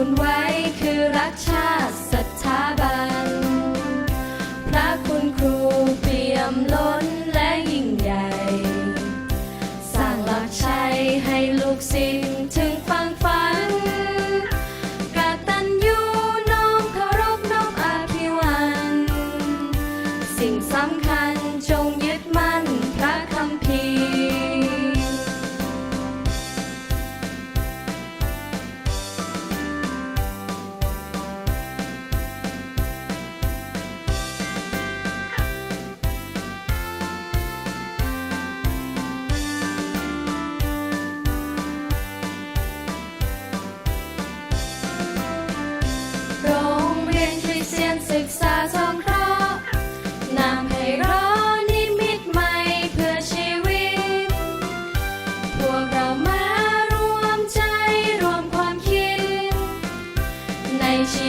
คุณไว้คือรักชาติ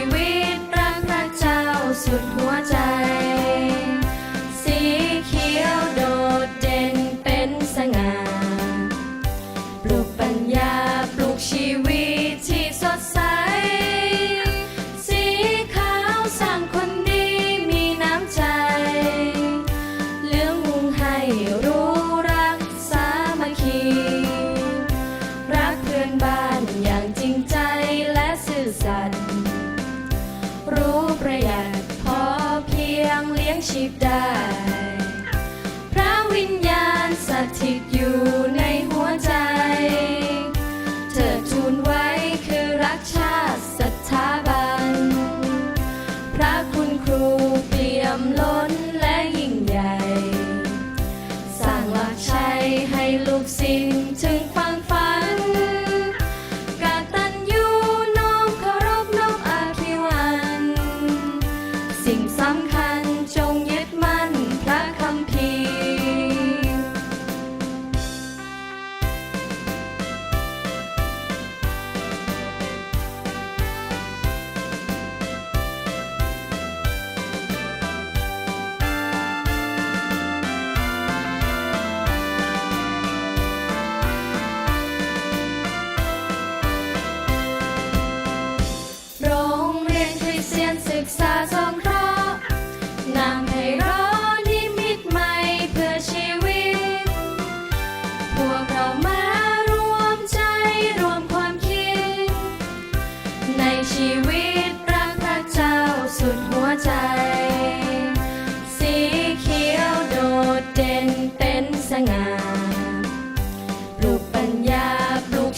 we keep you.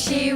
she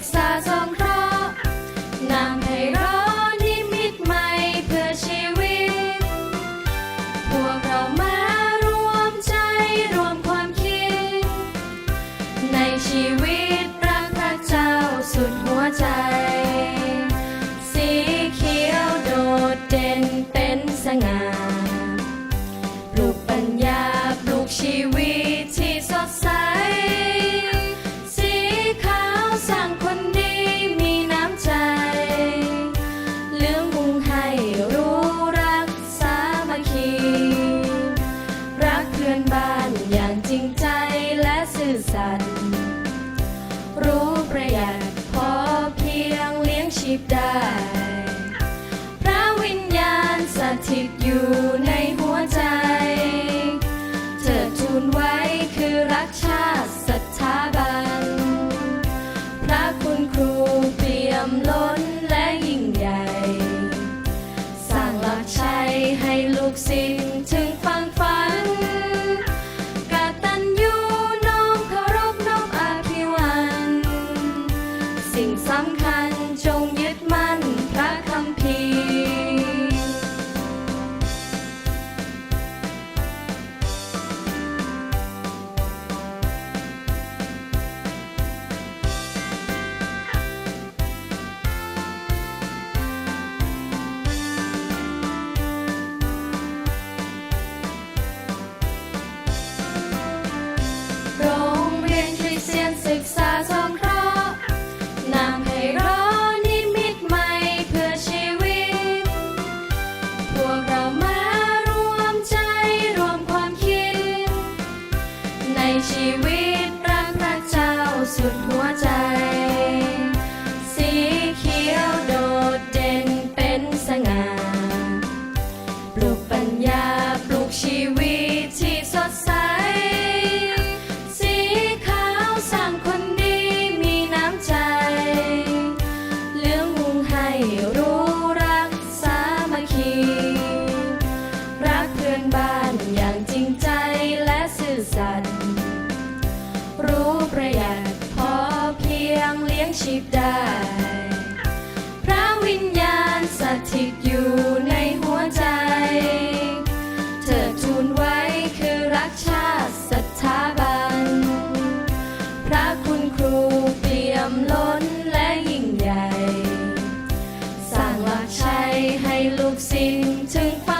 กษาสงเคราะห์นำให้เรานิมิตใหม่เพื่อชีวิต พวกเรามารวมใจรวมความคิด ในชีวิต Tip you. ชีพได้ พระวิญญาณสถิตอยู่ในหัวใจ เธอทูลไว้คือรักชาติสถาบัน พระคุณครูเปี่ยมล้นและยิ่งใหญ่ สร้างหลักชัยให้ลูกศิษย์ถึงความ